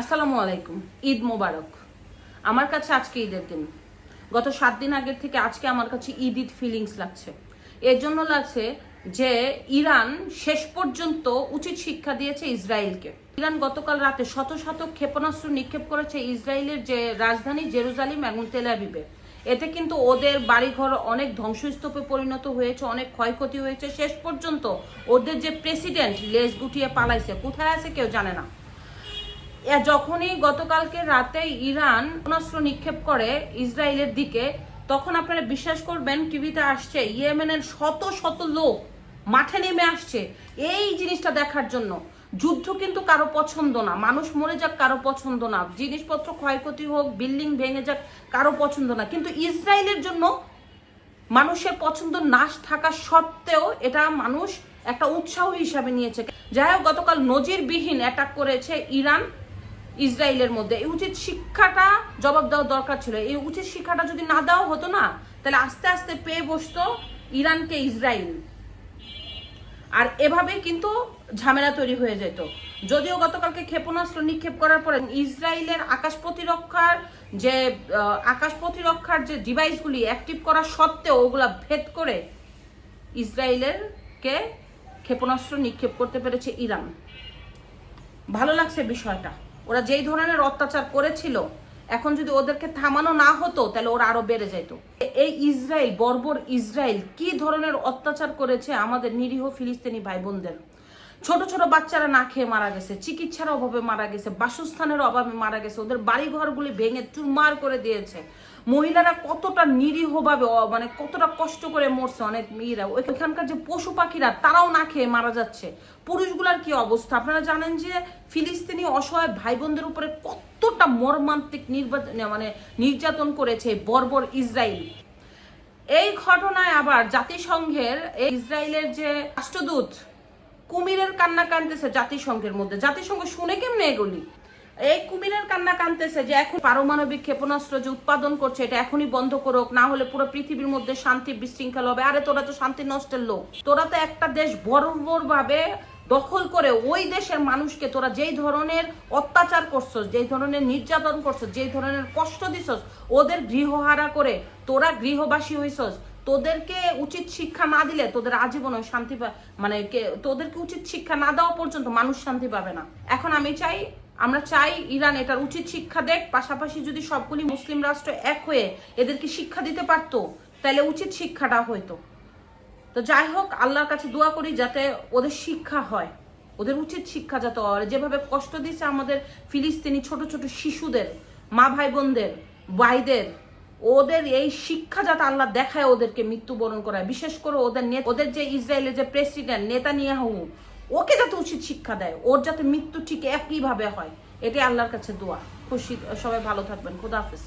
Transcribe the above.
আসসালামু আলাইকুম, ঈদ মোবারক। আমার কাছে আজকে ঈদের দিন। গত সাত দিন আগের থেকে আজকে আমার কাছে ঈদ ঈদ ফিলিংস লাগছে। এর জন্য লাগছে যে ইরান শেষ পর্যন্ত উচিত শিক্ষা দিয়েছে ইসরায়েলকে। ইরান গতকাল রাতে শত শত ক্ষেপণাস্ত্র নিক্ষেপ করেছে ইসরায়েলের যে রাজধানী জেরুজালিম এবং তেলাবিবে এতে কিন্তু ওদের বাড়িঘর অনেক ধ্বংসস্তূপে পরিণত হয়েছে, অনেক ক্ষয়ক্ষতি হয়েছে। শেষ পর্যন্ত ওদের যে প্রেসিডেন্ট লেজ গুটিয়ে পালাইছে, কোথায় আছে কেউ জানে না। যখনই গতকালকে রাতে ইরান ক্ষেপণাস্ত্র নিক্ষেপ করে ইসরায়েলের দিকে, তখন আপনারা বিশ্বাস করবেন টিভিতে আসছে, ইয়েমেনের শত শত লোক মাঠে নেমে আসছে এই জিনিসটা দেখার জন্য। যুদ্ধ কিন্তু কারও পছন্দ না, মানুষ মরে যাক কারও পছন্দ না, জিনিসপত্র ক্ষয়ক্ষতি হোক, বিল্ডিং ভেঙে যাক কারও পছন্দ না। কিন্তু ইসরায়েলের জন্য মানুষের পছন্দ নাশ থাকা সত্ত্বেও এটা মানুষ একটা উৎসাহ হিসাবে নিয়েছে। যাই হোক, গতকাল নজিরবিহীন অ্যাটাক করেছে ইরান। ইসরায়েলের মধ্যে। এই উচিত শিক্ষাটা জবাব দেওয়া দরকার ছিল। এই উচিত শিক্ষাটা যদি না দেওয়া হতো না, তাহলে আস্তে আস্তে পেয়ে বসতো ইরানকে ইসরায়েল। আর এভাবে কিন্তু ঝামেলা তৈরি হয়ে যেত। যদিও গতকালকে ক্ষেপণাস্ত্র নিক্ষেপ করার পরে ইসরায়েলের আকাশ প্রতিরক্ষার যে আকাশ প্রতিরক্ষার যে ডিভাইসগুলি অ্যাক্টিভ করা সত্ত্বেও ওগুলা ভেদ করে ইসরায়েলের কে ক্ষেপণাস্ত্র নিক্ষেপ করতে পেরেছে ইরান। ভালো লাগছে বিষয়টা। ওরা যেই ধরনের অত্যাচার করেছিল, এখন যদি ওদেরকে থামানো না হতো, তাহলে ওরা আরও বেড়ে যেত। এই ইসরায়েল, বর্বর ইসরায়েল, কি ধরনের অত্যাচার করেছে আমাদের নিরীহ ফিলিস্তিনি ভাই বোনদের ছোট ছোট বাচ্চারা না খেয়ে মারা গেছে, চিকিৎসার অভাবে মারা গেছে, বাসস্থানের অভাবে মারা গেছে, ওদের বাড়ি ঘরগুলি ভেঙে চুরমার করে দিয়েছে। মহিলারা কতটা নিরীহভাবে মানে কতটা কষ্ট করে মরছে অনেক মেয়েরা। ওইখানকার যে পশু পাখিরা, তারাও না খেয়ে মারা যাচ্ছে। পুরুষগুলার কি অবস্থা? আপনারা জানেন যে ফিলিস্তিনি অসহায় ভাই বোনদের উপরে কতটা মর্মান্তিক নির্বাচন মানে নির্যাতন করেছে বর্বর ইসরায়েল এই ঘটনায় আবার জাতিসংঘের ইসরায়েলের যে রাষ্ট্রদূত কুমিরের কান্না কানতেছে জাতিসংঘের মধ্যে। জাতিসংঘ শুনে কেমনে এগুলি এই কুমিরের কান্না কানতেছে যে এখন পারমাণবিক ক্ষেপণাস্ত্র যে উৎপাদন করছে, এটা এখনই বন্ধ করুক, না হলে পুরো পৃথিবীর মধ্যে শান্তি বিশৃঙ্খলা হবে। আরে, তোরা তো শান্তি নষ্টের লোক। তোরা তো একটা দেশ বর্বর ভাবে দখল করে ওই দেশের মানুষকে তোরা যেই ধরনের অত্যাচার করছস, যেই ধরনের নির্যাতন করছস, যেই ধরনের কষ্ট দিছস, ওদের গৃহহারা করে তোরা গৃহবাসী হইছস তোদেরকে উচিত শিক্ষা না দিলে তোদের আজীবনে শান্তি মানে তোদেরকে উচিত শিক্ষা না দেওয়া পর্যন্ত মানুষ শান্তি পাবে না। এখন আমি চাই, আমরা চাই ইরান এটার উচিত শিক্ষা দেখ পাশাপাশি যদি সবগুলি মুসলিম রাষ্ট্র এক হয়ে এদেরকে শিক্ষা দিতে পারতো, তাহলে উচিত শিক্ষাটা হইতো। তো যাই হোক, আল্লাহর কাছে দোয়া করি যাতে ওদের শিক্ষা হয়, ওদের উচিত শিক্ষা যাতে হয়। যেভাবে কষ্ট দিচ্ছে আমাদের ফিলিস্তিনি ছোট ছোট শিশুদের, মা ভাই বোনদের ভাইদের ওদের এই শিক্ষা যাতে আল্লাহ দেখায় ওদেরকে মৃত্যুবরণ করায়, বিশেষ করে ওদের ওদের যে ইসরায়েলের যে প্রেসিডেন্ট নেতানিয়াহু, ওকে যাতে উচিত শিক্ষা দেয়, ওর যাতে মৃত্যু ঠিক একইভাবে হয়, এটাই আল্লাহর কাছে দোয়া। খুশি সবাই ভালো থাকবেন, খুদা হাফিজ।